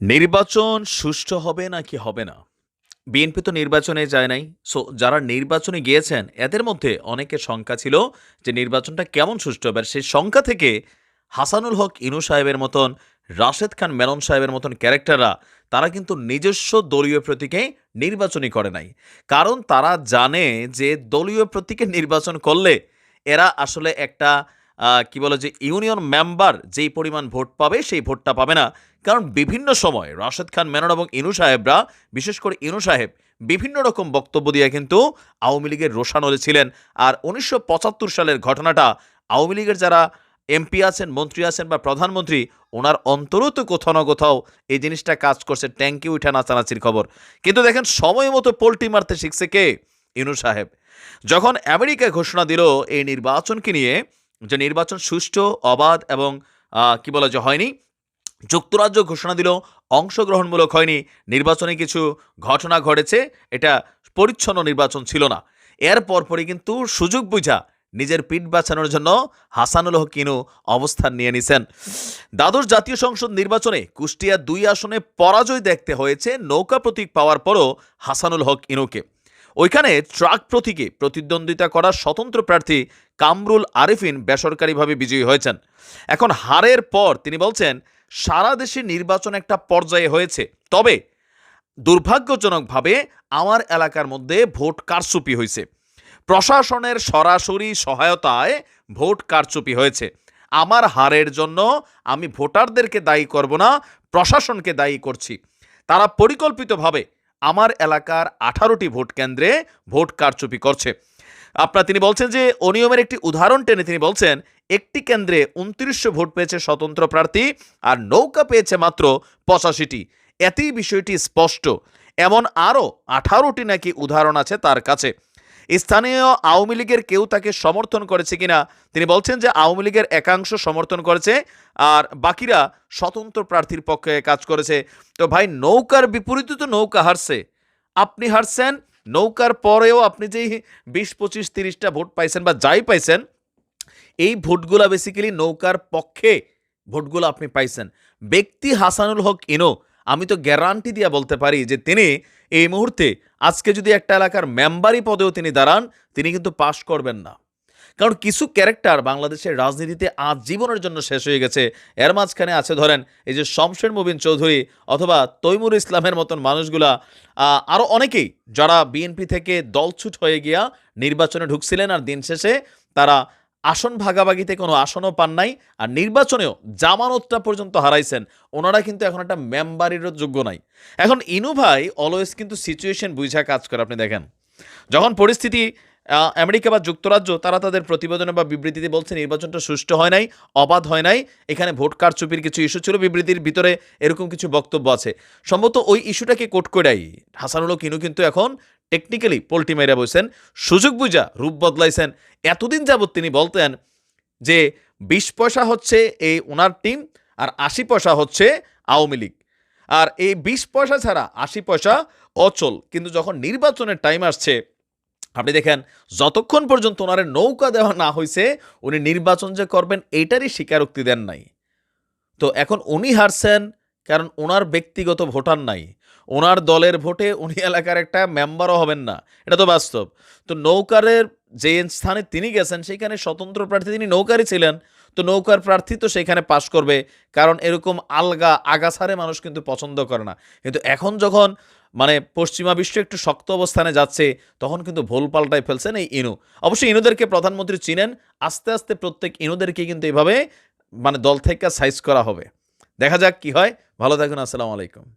নির্বাচন সুষ্ঠু হবে নাকি হবে না? বিএনপি তো নির্বাচনে যায় নাই। সো যারা নির্বাচনে গিয়েছেন, এদের মধ্যে অনেকের শঙ্কা ছিল যে নির্বাচনটা কেমন সুষ্ঠু হবে। আর সেই শঙ্কা থেকে হাসানুল হক, ইনু সাহেবের মতন, রাশেদ খান, মেনন সাহেবের মতন ক্যারেক্টাররা, তারা কিন্তু নিজস্ব দলীয় প্রতীকে নির্বাচনই করে নাই। কারণ তারা জানে যে দলীয় প্রতীকে নির্বাচন করলে এরা আসলে একটা কি বলে যে ইউনিয়ন মেম্বার যেই পরিমাণ ভোট পাবে, সেই ভোটটা পাবে না। কারণ বিভিন্ন সময় রাশেদ খান, মেনন এবং ইনু সাহেবরা, বিশেষ করে ইনু সাহেব, বিভিন্ন রকম বক্তব্য দিয়ে কিন্তু আওয়ামী লীগের রোশানলে ছিলেন। আর উনিশশো পঁচাত্তর সালের ঘটনাটা আওয়ামী লীগের যারা এমপি আছেন, মন্ত্রী আছেন বা প্রধানমন্ত্রী, ওনার অন্তরও তো কোথাও না কোথাও এই জিনিসটা কাজ করছে। ট্যাঙ্কি উঠা নাচানাচির খবর। কিন্তু দেখেন, সময় মতো পোল্টি মারতে শিখছে কে? ইনু সাহেব। যখন আমেরিকা ঘোষণা দিল এই নির্বাচনকে নিয়ে যে নির্বাচন সুষ্ঠু, অবাধ এবং কি বলা যে হয়নি, যুক্তরাজ্য ঘোষণা দিল অংশগ্রহণমূলক হয়নি, নির্বাচনে কিছু ঘটনা ঘটেছে, এটা পরিচ্ছন্ন নির্বাচন ছিল না। এর পরপরই কিন্তু সুযোগ বুঝা নিজের পিঠ বাঁচানোর জন্য হাসানুল হক কিনু অবস্থান নিয়ে নিছেন। দ্বাদশ জাতীয় সংসদ নির্বাচনে কুষ্টিয়া দুই আসনে পরাজয় দেখতে হয়েছে, নৌকা প্রতীক পাওয়ার পরও হাসানুল হক ইনুকে ওইখানে ট্রাক প্রতীকে প্রতিদ্বন্দ্বিতা করার স্বতন্ত্র প্রার্থী কামরুল আরিফিন বেসরকারিভাবে বিজয়ী হয়েছেন। এখন হারের পর তিনি বলছেন, সারা দেশে নির্বাচন একটা পর্যায়ে হয়েছে। তবে দুর্ভাগ্যজনকভাবে আমার এলাকার মধ্যে ভোট কারচুপি হয়েছে। প্রশাসনের সরাসরি সহায়তায় ভোট কারচুপি হয়েছে। আমার হারের জন্য আমি ভোটারদেরকে দায়ী করব না, প্রশাসনকে দায়ী করছি। তারা পরিকল্পিতভাবে আমার এলাকার আঠারোটি ভোট কেন্দ্রে ভোট কারচুপি করছে। আপনার তিনি বলছেন যে অনিয়মের একটি উদাহরণ টেনে তিনি বলছেন, একটি কেন্দ্রে উনত্রিশশো ভোট পেয়েছে স্বতন্ত্র প্রার্থী আর নৌকা পেয়েছে মাত্র পঁচাশিটি। এতেই বিষয়টি স্পষ্ট। এমন আরও আঠারোটি নাকি উদাহরণ আছে তার কাছে। স্থানীয় আওয়ামী লীগের কেউ তাকে সমর্থন করেছে কিনা? তিনি বলছেন যে আওয়ামী লীগের একাংশ সমর্থন করেছে আর বাকিরা স্বতন্ত্র প্রার্থীর পক্ষে কাজ করেছে। তো ভাই, নৌকার বিপরীতে তো নৌকা হারছে। আপনি হারছেন, নৌকার পরেও আপনি যেই বিশ, পঁচিশ, তিরিশটা ভোট পাইছেন বা যাই পাইছেন, এই ভোটগুলা বেসিক্যালি নৌকার পক্ষে ভোটগুলো আপনি পাইছেন। ব্যক্তি হাসানুল হক ইনো আমি তো গ্যারান্টি দিয়ে বলতে পারি যে তিনি এই মুহূর্তে আজকে যদি একটা এলাকার মেম্বারি পদেও তিনি দাঁড়ান, তিনি কিন্তু পাশ করবেন না। কারণ কিছু ক্যারেক্টার বাংলাদেশের রাজনীতিতে আজ জীবনের জন্য শেষ হয়ে গেছে। এর মাঝখানে আছে ধরেন এই যে শমশের মুবিন চৌধুরী অথবা তৈমুর ইসলামের মতন মানুষগুলা আরও অনেকেই যারা বিএনপি থেকে দলছুট হয়ে গিয়া নির্বাচনে ঢুকছিলেন আর দিন শেষে তারা আসন ভাগাভাগিতে কোনো আসনও পান নাই আর নির্বাচনেও জামানতটা পর্যন্ত হারাইছেন। ওনারা কিন্তু এখন একটা মেম্বারিরও যোগ্য নাই। এখন ইনু ভাই অলওয়েজ কিন্তু সিচুয়েশন বুঝা কাজ করে, আপনি দেখেন। যখন পরিস্থিতি আমেরিকা বা যুক্তরাজ্য, তারা তাদের প্রতিবেদনে বা বিবৃতিতে বলছে নির্বাচনটা সুষ্ঠু হয় নাই, অবাধ হয় নাই, এখানে ভোট কারচুপির কিছু ইস্যু ছিল, বিবৃতির ভিতরে এরকম কিছু বক্তব্য আছে। সম্ভবত ওই ইস্যুটাকে কোট করাই হাসানুল কিনু কিন্তু এখন টেকনিক্যালি পোল্টি মেরে বসেন সুযোগ বুঝা রূপ বদলাইছেন। এতদিন যাবৎ তিনি বলতেন যে, বিশ পয়সা হচ্ছে এই ওনার টিম আর আশি পয়সা হচ্ছে আওয়ামী লীগ। আর এই বিশ পয়সা ছাড়া আশি পয়সা অচল। কিন্তু যখন নির্বাচনের টাইম আসছে, আপনি দেখেন, যতক্ষণ পর্যন্ত ওনারে নৌকা দেওয়া না হয়েছে উনি নির্বাচন যে করবেন এইটারই স্বীকারোক্তি দেন নাই। তো এখন উনি হারছেন কারণ ওনার ব্যক্তিগত ভোটার নাই। ওনার দলের ভোটে উনি এলাকার একটা মেম্বারও হবেন না। এটা তো বাস্তব। তো নৌকারের যে স্থানে তিনি গেছেন, সেখানে স্বতন্ত্র প্রার্থী তিনি নৌকারই ছিলেন। তো নৌকার প্রার্থী তো সেখানে পাশ করবে। কারণ এরকম আলগা আগাছারে মানুষ কিন্তু পছন্দ করে না। কিন্তু এখন যখন মানে পশ্চিমা বিশ্ব একটু শক্ত অবস্থানে যাচ্ছে, তখন কিন্তু ভুল পাল্টায় ফেলছেন এই ইনু। অবশ্যই ইনুদেরকে প্রধানমন্ত্রী চিনেন, আস্তে আস্তে প্রত্যেক ইনুদেরকে কিন্তু এভাবে মানে দল থেকে সাইজ করা হবে। দেখা যাক কি হয়। ভালো থাকুন আসসালামু আলাইকুম।